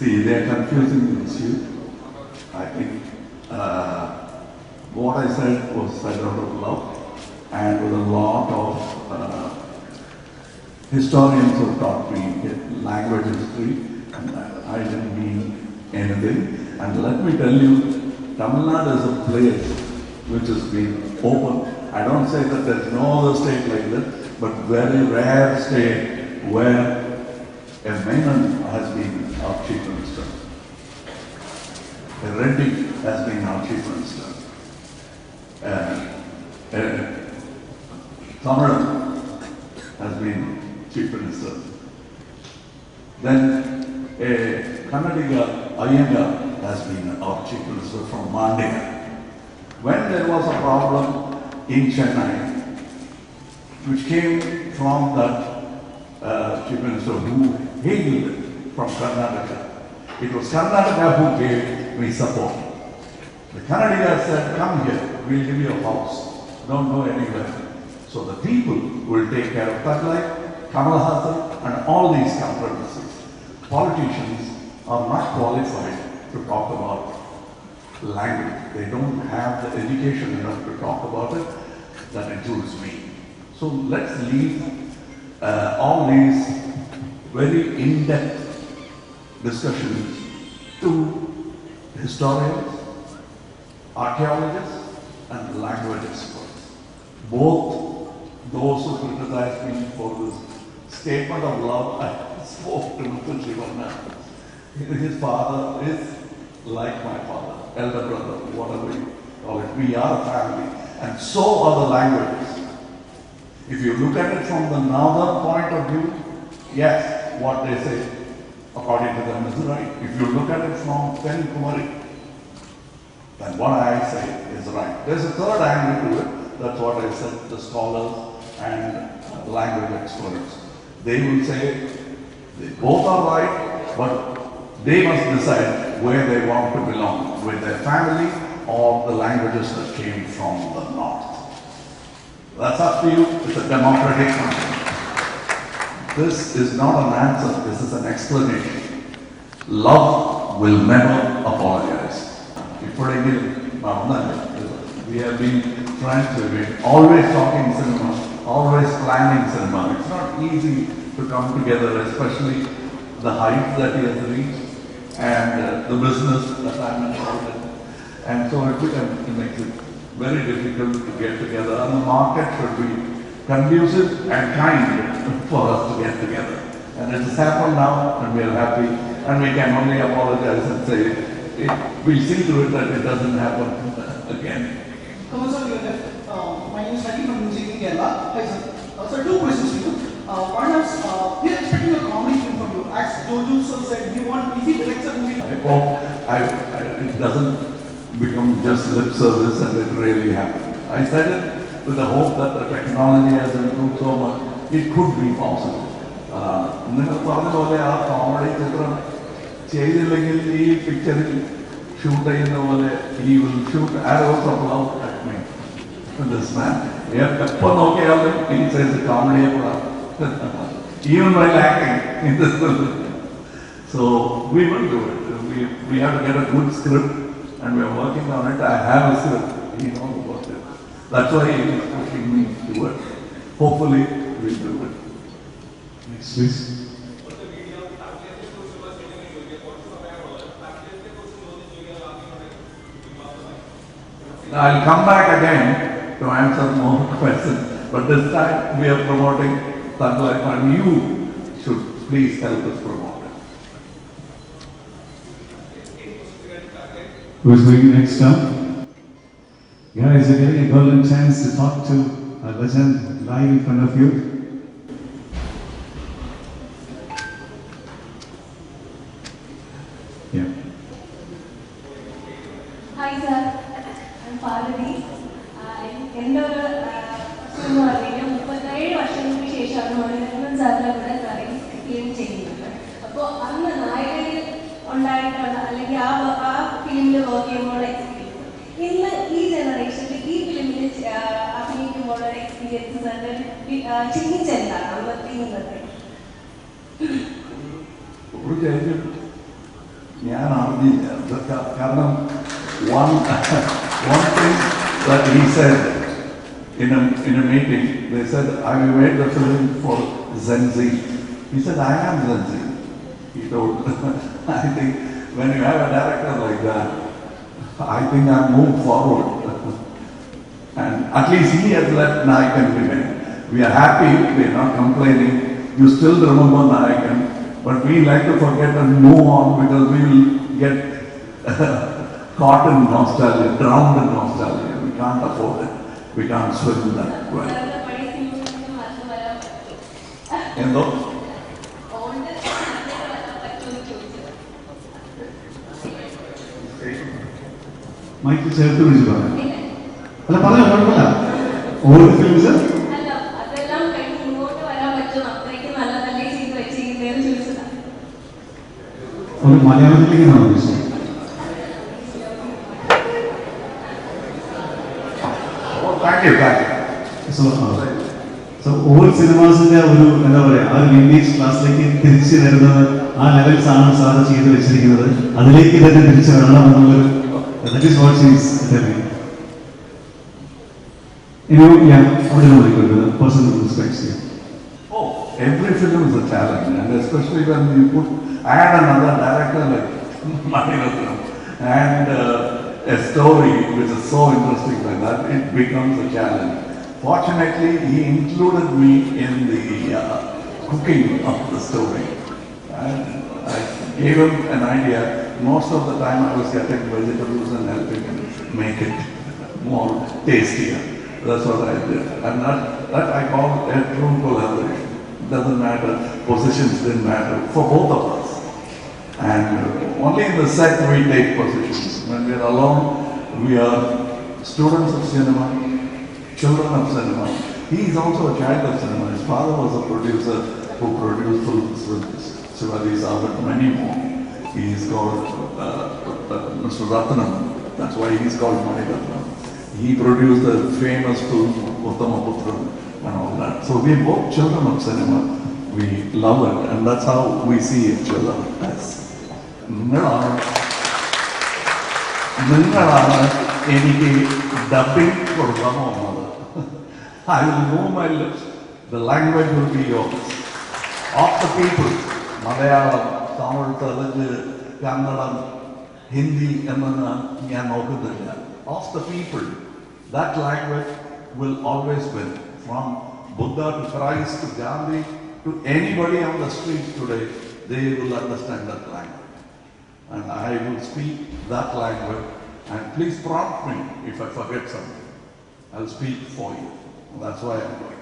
See, they're confusing the issue. I think uh, what I said was said out of love and with a lot of uh, historians who taught me language history and I didn't mean anything. And let me tell you, Tamil Nadu is a place which has been open. I don't say that there's no other state like this, but very rare state where a Menon has been our chief minister. A Reddy has been our chief minister. Uh, Tamilan has been chief minister. Then a Kannadiga Iyengar has been our chief minister from Mandya. When there was a problem in Chennai, which came from that uh, chief minister who hailed from Karnataka, it was Karnataka who gave me support. The Kannadiga said, come here, we'll give you a house. Don't go anywhere. So the people will take care of Taglai, Kamal Hassan and all these controversies. Politicians are not qualified to talk about language. They don't have the education enough to talk about it. That includes me. So let's leave uh, all these very in-depth discussions to historians, archaeologists, and language experts. Both those who criticize me for this statement of love I spoke to Mukul Shivanna. His father is like my father, elder brother, whatever you call it. We are a family, and so are the languages. If you look at it from the northern point of view, yes, what they say, according to them, is right. If you look at it from Kumari, then what I say is right. There's a third angle to it. That's what I said, the scholars and language experts. They will say they both are right, but they must decide where they want to belong, with their family or the languages that came from the north. That's up to you. It's a democratic country. This is not an answer, this is an explanation. Love will never apologize. ഇപ്പോഴെങ്കിലും മറന്നല്ല we have been friends, we've been always talking cinema, always planning cinema. It's not easy to come together, especially the height that he has reached and uh, the business that I'm involved in. And so it becomes, it makes it very difficult to get together and the market should be conducive and kind for us to get together. And it has happened now and we are happy and we can only apologize and say, it, we'll see to it that it doesn't happen again. Come on, sir, you have, uh, my name is Hari from Music Kerala. Hi, sir. Uh, sir, two questions to you. Uh, one is, uh, we are expecting a comedy film from you. As Jojo sir said, we want easy director movie. I hope I, I, it doesn't become just lip service and it really happens. I said it with the hope that the technology has improved so much, it could be possible. Uh, നിങ്ങൾ പറഞ്ഞ പോലെ ആ comedy ചിത്രം ചെയ്തില്ലെങ്കിൽ ഈ പിക്ചറിൽ shoot ചെയ്യുന്ന പോലെ ഈ will shoot arrows of love at me this man എപ്പോൾ നോക്കിയാലും ഈ സൈസ് കോമഡിയെ കൂടാ even while acting in this So we will do it. We, we have to get a good script and we are working on it. I have a script. He knows about it. that's why he is pushing me to it. Hopefully we'll do it. Next, please. I'll come back again to answer more questions. But this time we are promoting Tanglai and you should please help us promote it. Who's going next up? Guys, you're getting a golden chance to talk to a legend live in front of you. അഭിനയിക്കുമ്പോൾ experience സാറിന് ചിന്തിച്ചെന്താണ് അന്നത്തെ ഇന്നത്തെ ഒരു ചേഞ്ചും ഞാൻ അറിഞ്ഞില്ല ഇതൊക്കെ കാരണം one one thing that he said in a in a meeting they said I made the film for Zenzi he said I am Zenzi he told I think when you have a director like that I think I moved forward and at least he has left Nayakan remain we are happy we are not complaining you still remember Nayakan but we like to forget and move on because we will get caught in nostalgia, drowned in nostalgia. We can't afford it. We can't swim that way. സാറിന്റെ പഴയ സിനിമകളിൽ മാത്രം വരാൻ പറ്റും എന്തോ old സിനിമയിൽ വരാൻ പറ്റുമെന്ന് ചോദിച്ചത് മൈക്ക് ചേർത്ത് വിളിച്ച് പറയാം ഇല്ല. അല്ല പറഞ്ഞോ കുഴപ്പമില്ല. ഓരോ ഫിലിമിൽ ഒരു മലയാളത്തിലേക്ക് നാം ഉദ്ദേശിച്ചത് സോ സോ ഓൾ സിനിമാസിന്റെ ഒരു എന്താ പറയാ ആ ഒരു വിന്റേജ് ക്ലാസ്സിലേക്ക് തിരിച്ചു വരുന്നത് ആ ലെവൽസ് ആണ് സാർ ചെയ്ത് വെച്ചിരിക്കുന്നത്. അതിലേക്ക് തന്നെ തിരിച്ചു വരണം എന്നുള്ളൊരു that is what is Know, yeah, I don't really good person who respects you. Oh, every film is a challenge, and especially when you put, I had another director like and uh, a story which is so interesting like that, it becomes a challenge. Fortunately, he included me in the uh, cooking of the story. And I gave him an idea. Most of the time I was getting vegetables and helping him make it more tastier. That's what I did. And that, that I call a true collaboration. Doesn't matter, positions didn't matter for both of us. And only in the set we take positions. When we are alone, we are students of cinema, children of cinema. He is also a child of cinema. His father was a producer who produced films with Shivaji Savat, many more. He is called uh, uh, Mr. Ratnam. That's why he is called Mani Ratnam. He produced the famous film Uttamaputram and all that. So we are both children of cinema. We love it, and that's how we see each other as. നിങ്ങളാണ് നിങ്ങളാണ് എനിക്ക് dubbing കൊടുക്കാൻ പോകുന്നത് I will move my lips the language will be yours of the people Malayalam Tamil Telugu കന്നഡം Hindi എന്നൊന്നും ഞാൻ നോക്കുന്നില്ല of the people That language will always win. From Buddha to Christ to Gandhi to anybody on the street today, they will understand that language. And I will speak that language. And please prompt me if I forget something. I'll speak for you. That's why I'm going.